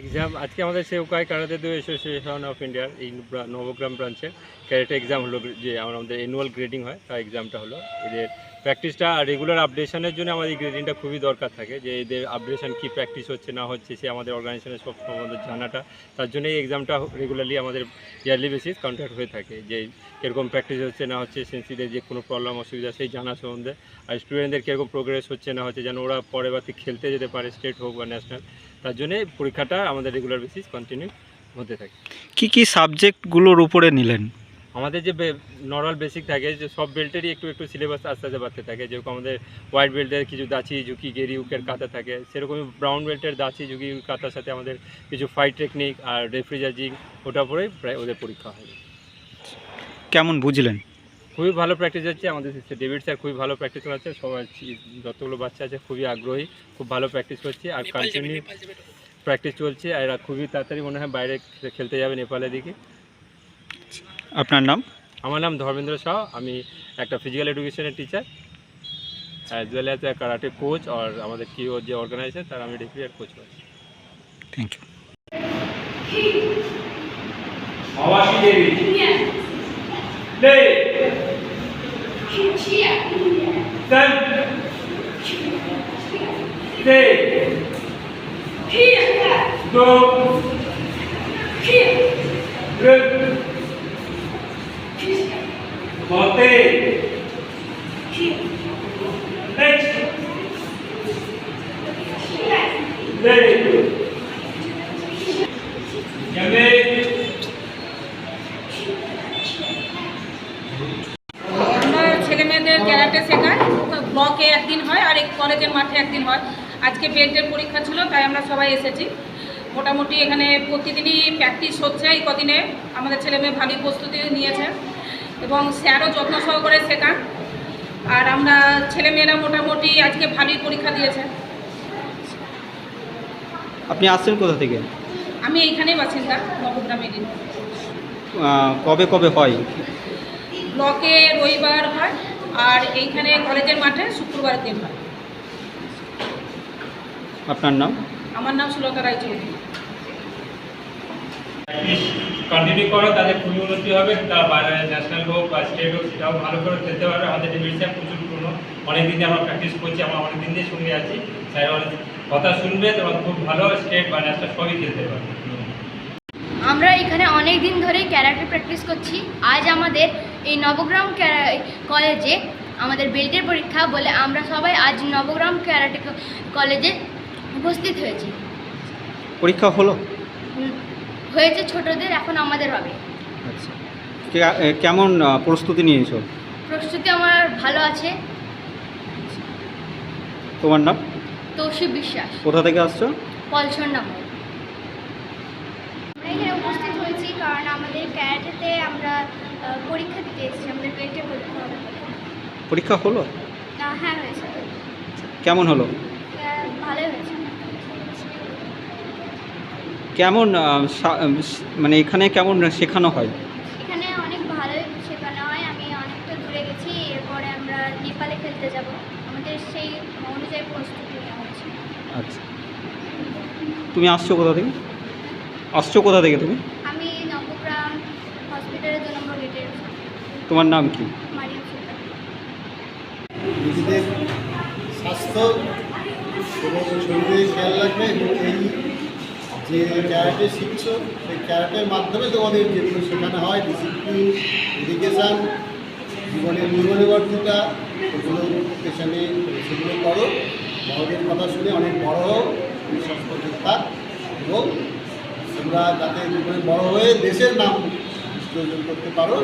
Exam আজকে আমাদের সে Seiukai karate do association of ইন্ডিয়ার এই নবগ্রাম ব্রাঞ্চের ক্যারেটে এক্সাম হলো যে আমাদের অ্যানুয়াল গ্রেডিং হয়, তার এক্সামটা হলো, এদের প্র্যাকটিসটা রেগুলার আপডেশনের জন্য আমাদের গ্রেডিংটা খুবই দরকার থাকে, যে এদের আপডেশন কী প্র্যাকটিস হচ্ছে, না হচ্ছে, সে আমাদের অর্গানাইজেশনের সব সম্বন্ধে জানাটা। তার জন্য এই এক্সামটা রেগুলারলি আমাদের ইয়ারলি বেসিস কন্ট্যাক্ট হয়ে থাকে, যে কীরকম প্র্যাকটিস হচ্ছে, না হচ্ছে সেন্সিদের যে কোনো প্রবলেম অসুবিধা, সেই জানা সম্বন্ধে। আর স্টুডেন্টদের কীরকম প্রোগ্রেস হচ্ছে, না হচ্ছে, যেন ওরা পরে বাড়তি খেলতে যেতে পারে স্টেট হোক বা ন্যাশনাল তার জন্য পরীক্ষাটা আমাদের রেগুলার বেসিস কন্টিনিউ হতে থাকে। কি কি সাবজেক্টগুলোর উপরে নিলেন? আমাদের যে নর্মাল বেসিক থাকে যে সব বেল্টেরই একটু একটু সিলেবাস আস্তে আস্তে বাড়তে থাকে। যেরকম আমাদের হোয়াইট বেল্টের কিছু দাচি ঝুঁকি গেরি উকের কাতা থাকে সেরকমই ব্রাউন বেল্টের দাচি ঝুঁকি কাতার সাথে আমাদের কিছু ফাইট টেকনিক আর রেফ্রিজাজিং ওটার পরেই প্রায় ওদের পরীক্ষা হয়। কেমন বুঝলেন? খুবই ভালো প্র্যাকটিস হচ্ছে। আমাদের ডেভিড স্যার খুবই ভালো প্র্যাকটিস করাচ্ছে। সবাই যতগুলো বাচ্চা আছে খুবই আগ্রহী খুব ভালো প্র্যাকটিস করছে। আর কন্টিনিউ প্র্যাকটিস চলছে। আর এরা খুবই তাড়াতাড়ি মনে হয় বাইরে খেলতে যাবে নেপালের দিকে। আপনার নাম? আমার নাম ধর্মেন্দ্র সাহ আমি একটা ফিজিক্যাল এডুকেশনের teacher as well as karate coach আর আমাদের কি যে অর্গানাইজেশন তার আমি আর কোচ আছি থ্যাংক ইউ আমরা ছেলে মেয়েদের ক্যারাটে শেখাই। তো ব্লকে একদিন হয় আর এই কলেজের মাঠে একদিন হয়। আজকে বেল্টের পরীক্ষা ছিল তাই আমরা সবাই এসেছি। মোটামুটি এখানে প্রতিদিনই প্র্যাকটিস হচ্ছে এই কদিনে। আমাদের ছেলে মেয়ে ভালোই প্রস্তুতি নিয়েছে। এবং স্যারও যত্ন সহকারে শেখান। আর আমরা ছেলে মেয়েরা মোটামুটি আজকে ভালোই পরীক্ষা দিয়েছে। আপনি আসছেন কোথা থেকে? আমি এইখানেই বাসিন্দা নবগ্রামেরই কবে কবে হয়? ব্লকে রবিবার হয় আর এইখানে কলেজের মাঠে শুক্রবার দিন হয়। আপনার নাম? আমার নাম সুলতা রায়চৌধুরী। কন্টিনিউ করো তাদের খুবই উন্নতি হবে। তার বাইরে ন্যাশনাল হোক বা স্টেট হোক সেটাও ভালো করে খেলতে পারবে। আমাদের স্যার প্রচুর পুরনো। অনেক দিন দিয়ে আমরা প্র্যাকটিস করছি আমরা অনেক দিন দিয়ে সঙ্গে আছি। স্যার অনেক কথা শুনবে তোমার খুব ভালো স্টেট বা ন্যাশনাল সবই খেলতে পারবে। আমরা এখানে অনেক দিন ধরেই ক্যারাটে প্র্যাকটিস করছি। আজ আমাদের এই নবগ্রাম কলেজে আমাদের বেল্টের পরীক্ষা বলে আমরা সবাই আজ নবগ্রাম ক্যারাটে কলেজে উপস্থিত হয়েছি। পরীক্ষা হলো? হুম, হয়েছে ছোটদের এখন আমাদের হবে। আচ্ছা। কেমন প্রস্তুতি নিয়েছো? প্রস্তুতি আমার ভালো আছে। তোমার নাম? তৌসি বিশ্বাস। কোথা থেকে আসছো? পলছর নাম। আমরা এখানে উপস্থিত হয়েছি কারণ আমাদের ক্যারাটেতে আমরা পরীক্ষা দিতে এসেছি আমাদের পরীক্ষা হবে। পরীক্ষা হলো? হ্যাঁ হয়েছে। কেমন হলো আহ, ভালোই হয়েছে কেমন মানে এখানে কেমন শেখানো হয়? এখানে অনেক ভালোই শেখানো হয়। আমি অনেকটা দূরে গেছি এরপরে আমরা নেপালে খেলতে যাব। আমাদের সেই অনুযায়ী প্রস্তুতি নেওয়া হয়েছে আচ্ছা। তুমি আসছো কোথা থেকে? আসছো কোথা থেকে তুমি? আমি নবগ্রাম হসপিটালের দু নম্বর গেটের তোমার নাম কি? নিজেদের স্বাস্থ্য এবং শরীরের খেয়াল রাখবে এই যে ক্যারাটে শিখছো, সেই ক্যারাটের মাধ্যমে তোমাদের যেগুলো শেখানো হয় ডিসিপ্লিন এডুকেশান জীবনের নির্মনিবর্তিতা ওগুলো পেছনে সেগুলো করো। বড়দের কথা শুনে অনেক বড় হোক সুস্বাস্থ্য থাক এবং তোমরা যাতে জীবনে বড় হয়ে দেশের নাম করতে পারো।